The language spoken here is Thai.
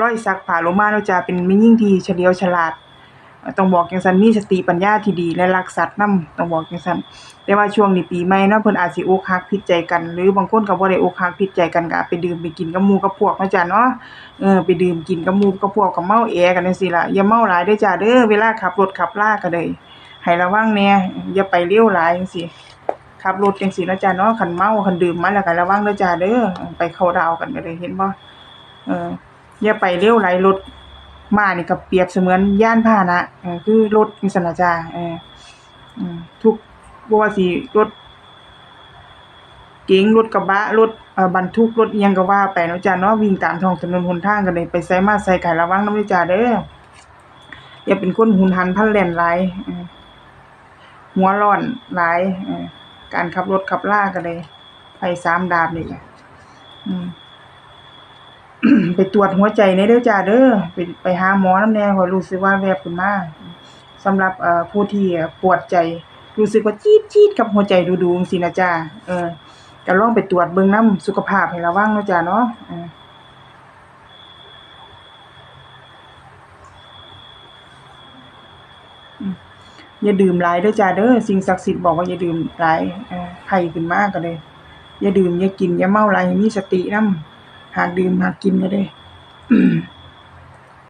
ร้อยสักผาโลมาเนาะจ้ะเป็นแม่หญิงที่เฉลียวฉลาดต้องบอกจังซันมีสติปัญญาที่ดีและรักสัตว์นำต้องบอกจังซันแต่ว่าช่วงนี้ปีใหม่เนาะเพิ่นอาจสิอกหักผิดใจกัน หรือบางคนก็บ่ได้อกหักผิดใจกันก็ไปดื่มไปกินกับหมู่กับพวกเนาะจ้ะเนาะเออไปดื่มกินกับหมู่กับพวกก็เมาแอกันจังซี่ล่ะอย่าเมาหลายเด้อจ้ะเด้อเวลาขับรถขับลาก็ได้ให้ระวังแน่อย่าไปเร็วหลายจังซี่ขับรถจังซี่เนาะจ้ะเนาะคันเมาคันดื่มมาแล้วก็ระวังเด้อจ้ะเด้อไปเข้าดาวกันก็ได้เห็นบ่เออ อย่าไปเร็วไหลรถมานี่ก็เปรียบเสมือนย่านพาหนะเออคือรถจังซั่นล่ะจ้าเออทุกบ่ว่าสิรถเก๋งรถกระบะรถบรรทุกรถยังก็ว่าไปเนาะจ้าเนาะวิ่งตามท้องถนนหนทางก็ได้ไปไสมาไสก็ให้ระวังนำเด้อจ้าเด้ออย่าเป็นคนหุนหันพลันแล่นหลายหัวร้อนหลายการขับรถขับลาก็ได้ไฟสามดาบนี่ก็อืม ไปตรวจหัวใจแหน่เด้อจ้าเด้อไปไปหาหมอนำแน่ขอรู้สึกว่าแวบขึ้นมาสำหรับเอ่อผู้ที่ปวดใจ รู้สึกว่าจี๊ดๆกับหัวใจดูๆจังซี่นะจ้าเออก็ลองไปตรวจเบิ่งน้ำสุขภาพให้ระวังนะจ้าเนาะอย่าดื่มหลายเด้อจ้าเด้อสิ่งศักดิ์สิทธิ์บอกว่าอย่าดื่มหลายไข้ขึ้นมาก็เลย อย่าดื่มอย่ากินอย่าเมาหลายมีสตินำ หากดื่มหากกินก็ได้